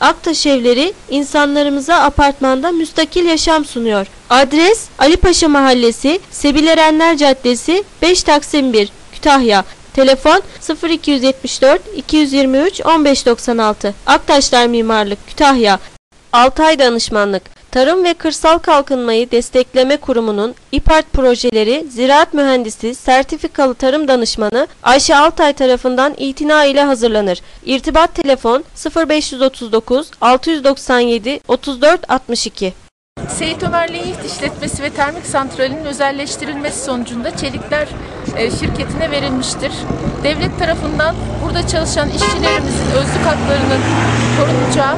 Aktaş Evleri insanlarımıza apartmanda müstakil yaşam sunuyor. Adres Ali Paşa Mahallesi, Sebil Erenler Caddesi, 5 Taksim 1, Kütahya. Telefon 0274 223 1596. Aktaşlar Mimarlık, Kütahya. Altay Danışmanlık Tarım ve Kırsal Kalkınmayı Destekleme Kurumu'nun İPART projeleri Ziraat Mühendisi Sertifikalı Tarım Danışmanı Ayşe Altay tarafından itina ile hazırlanır. İrtibat telefon 0539 697 34 62. Seyit Ömer Linyit İşletmesi ve Termik Santrali'nin özelleştirilmesi sonucunda çelikler e, şirketine verilmiştir. Devlet tarafından burada çalışan işçilerimizin özlük haklarının korunacağı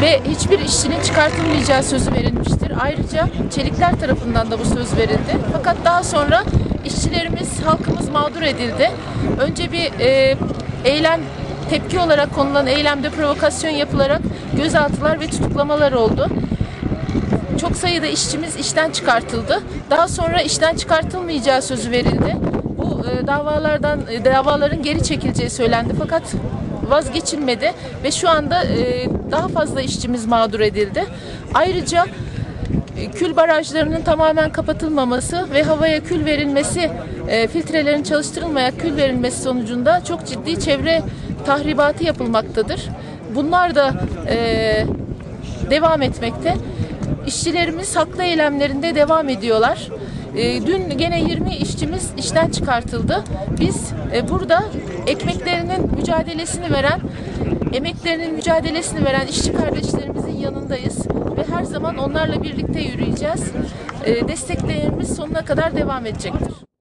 ve hiçbir işçinin çıkartılmayacağı sözü verilmiştir. Ayrıca çelikler tarafından da bu söz verildi. Fakat daha sonra işçilerimiz, halkımız mağdur edildi. Önce bir e, eylem tepki olarak konulan eylemde provokasyon yapılarak gözaltılar ve tutuklamalar oldu çok sayıda işçimiz işten çıkartıldı. Daha sonra işten çıkartılmayacağı sözü verildi. Bu e, davalardan e, davaların geri çekileceği söylendi fakat vazgeçilmedi ve şu anda e, daha fazla işçimiz mağdur edildi. Ayrıca e, kül barajlarının tamamen kapatılmaması ve havaya kül verilmesi, e, filtrelerin çalıştırılmayan kül verilmesi sonucunda çok ciddi çevre tahribatı yapılmaktadır. Bunlar da e, devam etmekte. İşçilerimiz haklı eylemlerinde devam ediyorlar. E, dün gene 20 işçimiz işten çıkartıldı. Biz e, burada ekmeklerinin mücadelesini veren, emeklerinin mücadelesini veren işçi kardeşlerimizin yanındayız ve her zaman onlarla birlikte yürüyeceğiz. E, desteklerimiz sonuna kadar devam edecektir.